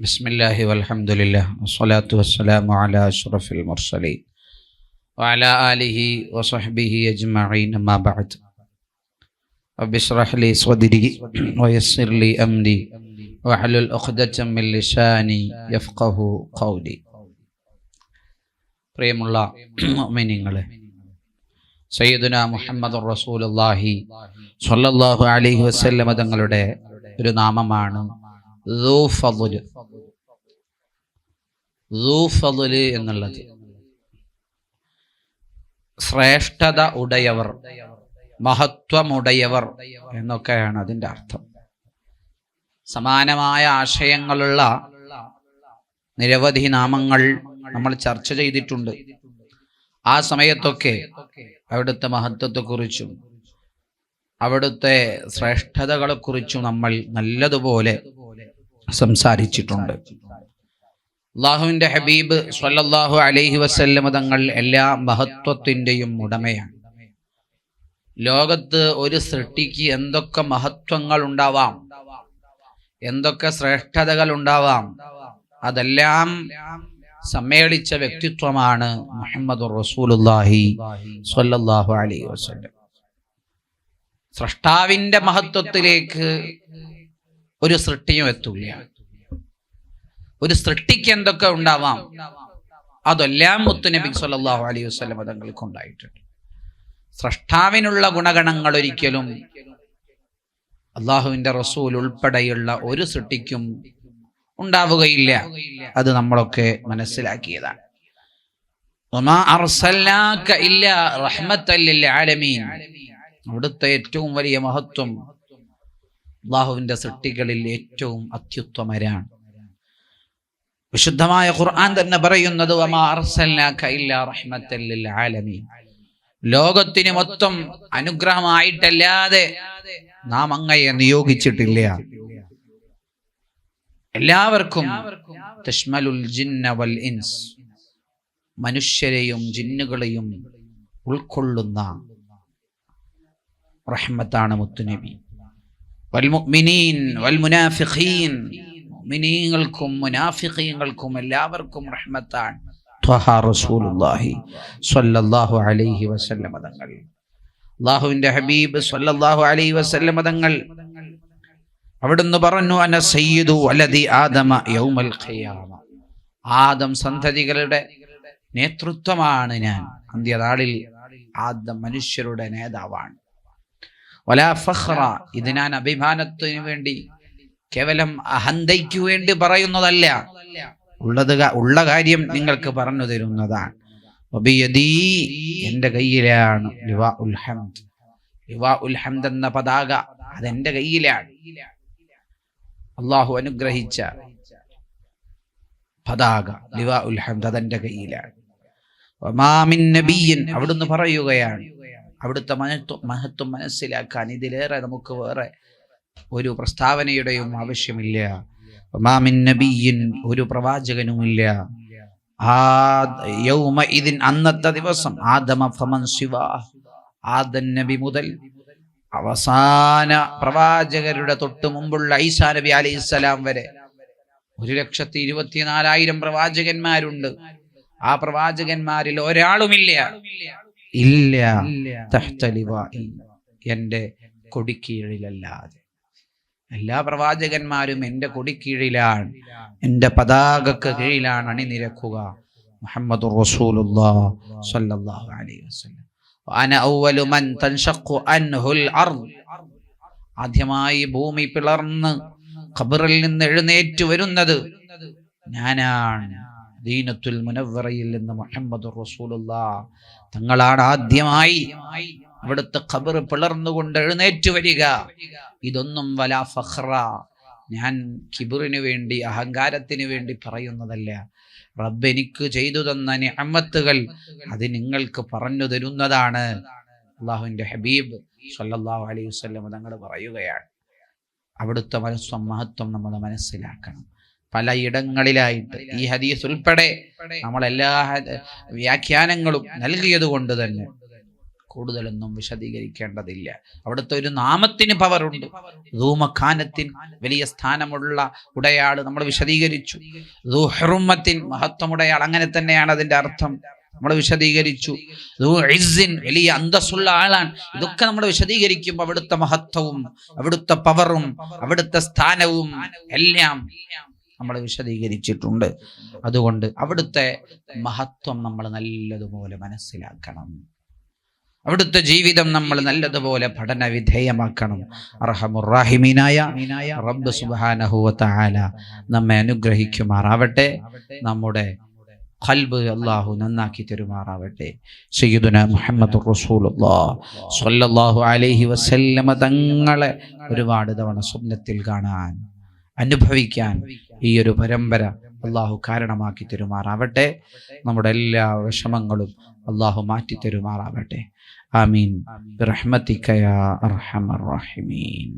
ബിസ്മില്ലാഹി വലഹമുല്ലാത്തു വസ്സലാത്തു വസ്സലാമു അലാ അഷ്റഫിൽ മുർസലീൻ. വഅല ആലിഹി വസഹ്ബിഹി അജ്മഈൻ. അമ്മാ ബഅദ്. റബ്ബി ഇശ്റഹ് ലി സ്വദ്രി വയസ്സിർ ലി അംരി. വഹലുൽ ഉഖ്ദത മിൻ ലിസാനി യഫ്ഖഹു ഖൗലി. പ്രിയമുള്ള മുഅ്മിനീങ്ങളെ സയ്യിദുന മുഹമ്മദ് റസൂലുള്ളാഹി സ്വല്ലല്ലാഹു അലൈഹി വസല്ലം തങ്ങളുടെ ഒരു നാമമാണ് എന്നുള്ളത്. ശ്രേഷ്ഠത ഉടയവർ മഹത്വമുടയവർ എന്നൊക്കെയാണ് അതിന്റെ അർത്ഥം. സമാനമായ ആശയങ്ങളുള്ള നിരവധി നാമങ്ങൾ നമ്മൾ ചർച്ച ചെയ്തിട്ടുണ്ട്. ആ സമയത്തൊക്കെ അവിടുത്തെ മഹത്വത്തെക്കുറിച്ചും അവിടുത്തെ ശ്രേഷ്ഠതകളെക്കുറിച്ചും നമ്മൾ നല്ലതുപോലെ സംസാരിച്ചിട്ടുണ്ട്. അള്ളാഹുവിന്റെ ഹബീബ് സ്വല്ലല്ലാഹു അലൈഹി വസല്ലമ തങ്ങൾ എല്ലാ മഹത്വത്തിന്റെയും ഉടമയാണ്. ലോകത്ത് ഒരു സൃഷ്ടിക്ക് എന്തൊക്കെ മഹത്വങ്ങൾ ഉണ്ടാവാം എന്തൊക്കെ ശ്രേഷ്ഠതകൾ ഉണ്ടാവാം അതെല്ലാം സമ്മേളിച്ച വ്യക്തിത്വമാണ് മുഹമ്മദ് റസൂലുല്ലാഹി സ്വല്ലല്ലാഹു അലൈഹി വസല്ലം. സൃഷ്ടാവിന്റെ മഹത്വത്തിലേക്ക് ഒരു സൃഷ്ടിയും എത്തൂല. ഒരു സൃഷ്ടിക്ക് എന്തൊക്കെ ഉണ്ടാവാം? അതെല്ലാം മുത്തുനബി സല്ലല്ലാഹു അലൈഹി വസ്ലം തങ്ങൾക്ക് ഉണ്ടായിട്ടുണ്ട് സൃഷ്ടാവിനുള്ള ഗുണഗണങ്ങൾ ഒരിക്കലും അള്ളാഹുവിന്റെ റസൂൽ ഉൾപ്പെടെയുള്ള ഒരു സൃഷ്ടിക്കും ഉണ്ടാവുകയില്ല. അത് നമ്മളൊക്കെ മനസ്സിലാക്കിയതാണ്. അവിടുത്തെ ഏറ്റവും വലിയ മഹത്വം അള്ളാഹുവിന്റെ സൃഷ്ടികളിൽ ഏറ്റവും അത്യുത്തമരാണ്. വിശുദ്ധമായ ഖുർആൻ തന്നെ പറയുന്നത് ലോകത്തിന് മൊത്തം അനുഗ്രഹമായിട്ടല്ലാതെ നാം അങ്ങയെ നിയോഗിച്ചിട്ടില്ല. എല്ലാവർക്കും തഷ്മലുൽ ജിന്ന വൽ ഇൻസ് മനുഷ്യരെയും ജിന്നുകളെയും ഉൾക്കൊള്ളുന്ന റഹ്മത്താണ് മുത്തുനബി. വൽ മുഅ്മിനീൻ വൽ മുനാഫിഖീൻ മുഅ്മിനീങ്ങൾക്കും മുനാഫിഖീങ്ങൾക്കും എല്ലാവർക്കും റഹ്മത്താണ് ത്വഹ റസൂലുള്ളാഹി സ്വല്ലല്ലാഹു അലൈഹി വസല്ലമ തങ്ങൾ. അല്ലാഹുവിന്റെ ഹബീബ് സ്വല്ലല്ലാഹു അലൈഹി വസല്ലമ തങ്ങൾ. അവിടുന്ന് പറഞ്ഞു അന സയ്യിദു വലതി ആദമ യൗമൽ ഖിയാമ. ആദം സന്തതികളുടെ നേതൃത്വമാണ് ഞാൻ. അന്ത്യനാളിൽ ആദം മനുഷ്യരുടെ നേതാവാണ്. വലാ ഇത് ഞാൻ അഭിമാനത്തിന് വേണ്ടി കേവലം അഹന്തയ്ക്ക് വേണ്ടി പറയുന്നതല്ല. ഉള്ളത് ഉള്ള കാര്യം നിങ്ങൾക്ക് പറഞ്ഞു തരുന്നതാണ്. എന്റെ കയ്യിലാണ് ലിവാ ഉൽ ഹംദ്. ലിവാ ഉൽ ഹംദ് എന്ന പതാക അതെന്റെ കയ്യിലാണ്. അള്ളാഹു അനുഗ്രഹിച്ച പതാക ലിവാ ഉൽ ഹംദ് അതെന്റെ കയ്യിലാണ്. അവിടുന്ന് പറയുകയാണ്. അവിടുത്തെ മഹത്വം മഹത്വം മനസ്സിലാക്കാൻ ഇതിലേറെ നമുക്ക് വേറെ ഒരു പ്രസ്താവനയുടെയും ആവശ്യമില്ല. നബിയൻ ഒരു പ്രവാചകനുമില്ല. ആ ഇതിൻ അന്നത്തെ ദിവസം ആദമ ഫമൻ ശിവ ആദൻ നബി മുതൽ അവസാന പ്രവാചകരുടെ തൊട്ട് മുമ്പുള്ള ഐസാ നബി അലൈഹി വരെ ഒരു ലക്ഷത്തി ഇരുപത്തിനാലായിരം പ്രവാചകന്മാരുണ്ട്. ആ പ്രവാചകന്മാരിൽ ഒരാളുമില്ല. ഇല്ല തഹ്തലിവായി എന്റെ കൊടിക്കീഴിലല്ലാതെ. എല്ലാ പ്രവാചകന്മാരും എന്റെ കൊടിക്കീഴിലാണ്. എന്റെ പതാകക്ക് കീഴിലാണ് അണിനിരക്കുക. മുഹമ്മദ് റസൂലുള്ളാഹ് സ്വല്ലല്ലാഹു അലൈഹി വസല്ലം. അന അവ്വലു മൻ തൻഷഖു അൻഹുൽ അർദ്. ആദ്യമായി ഭൂമി പിളർന്ന് ഖബറിൽ നിന്ന് എഴുന്നേറ്റ് വരുന്നത് ഞാനാണ്. ദീനത്തുൽ മുനവറയിൽ നിന്ന് മുഹമ്മദ് റസൂലുള്ള. തങ്ങളാണ് ആദ്യമായി അവിടുത്തെ ഖബർ പിളർന്നുകൊണ്ട് എഴുന്നേറ്റ് വരിക. ഇതൊന്നും വലാ ഫഹ്റ ഞാൻ കിബിറിന് വേണ്ടി അഹങ്കാരത്തിന് വേണ്ടി പറയുന്നതല്ല. റബ്ബ് എനിക്ക് ചെയ്തു തന്ന നിഅമത്തുകൾ അത് നിങ്ങൾക്ക് പറഞ്ഞു തരുന്നതാണ്. അള്ളാഹുവിന്റെ ഹബീബ് സല്ലല്ലാഹു അലൈഹി വസല്ലം തങ്ങൾ പറയുകയാണ്. അവിടുത്തെ മനസ്സും മഹത്വം നമ്മൾ മനസ്സിലാക്കണം. പലയിടങ്ങളിലായിട്ട് ഈ ഹദീസ് ഉൾപ്പെടെ നമ്മളെല്ലാ എല്ലാ വ്യാഖ്യാനങ്ങളും നൽകിയത് കൊണ്ട് തന്നെ കൂടുതലൊന്നും വിശദീകരിക്കേണ്ടതില്ല. അവിടുത്തെ ഒരു നാമത്തിന് പവറുണ്ട്. ധൂമഖാനത്തിൻ വലിയ സ്ഥാനമുള്ള ഉടയാൾ നമ്മൾ വിശദീകരിച്ചു. ധൂഹറുമത്തിൻ മഹത്വമുടയാൾ അങ്ങനെ തന്നെയാണ് അതിന്റെ അർത്ഥം. നമ്മൾ വിശദീകരിച്ചു. വലിയ അന്തസ്സുള്ള ആളാണ്. ഇതൊക്കെ നമ്മൾ വിശദീകരിക്കുമ്പോൾ അവിടുത്തെ മഹത്വവും അവിടുത്തെ പവറും അവിടുത്തെ സ്ഥാനവും എല്ലാം നമ്മൾ വിശദീകരിച്ചിട്ടുണ്ട്. അതുകൊണ്ട് അവിടുത്തെ മഹത്വം നമ്മൾ നല്ലതുപോലെ മനസ്സിലാക്കണം. അവിടുത്തെ ജീവിതം നമ്മൾ നല്ലതുപോലെ പഠന വിധേയമാക്കണം അർഹമുറാഹിമീനായ റബ്ബ് സുബ്ഹാനഹു വ നമ്മെ അനുഗ്രഹിക്കുമാറാവട്ടെ. നമ്മുടെ ഖൽബ് അള്ളാഹു നന്നാക്കി തരുമാറാവട്ടെ. സയ്യിദുന മുഹമ്മദ് صلى സ്വല്ലല്ലാഹു അലൈഹി വസല്ലമ തങ്ങളെ ഒരുപാട് തവണ സ്വപ്നത്തിൽ കാണാൻ അനുഭവിക്കാൻ ഈ ഒരു പരമ്പര അള്ളാഹു കാരണമാക്കി തരുമാറാവട്ടെ. നമ്മുടെ എല്ലാ വിഷമങ്ങളും അള്ളാഹു മാറ്റി തരുമാറാവട്ടെ. ആമീൻ. ബിറഹ്മതിക യാ അർഹമർ റഹീമീൻ.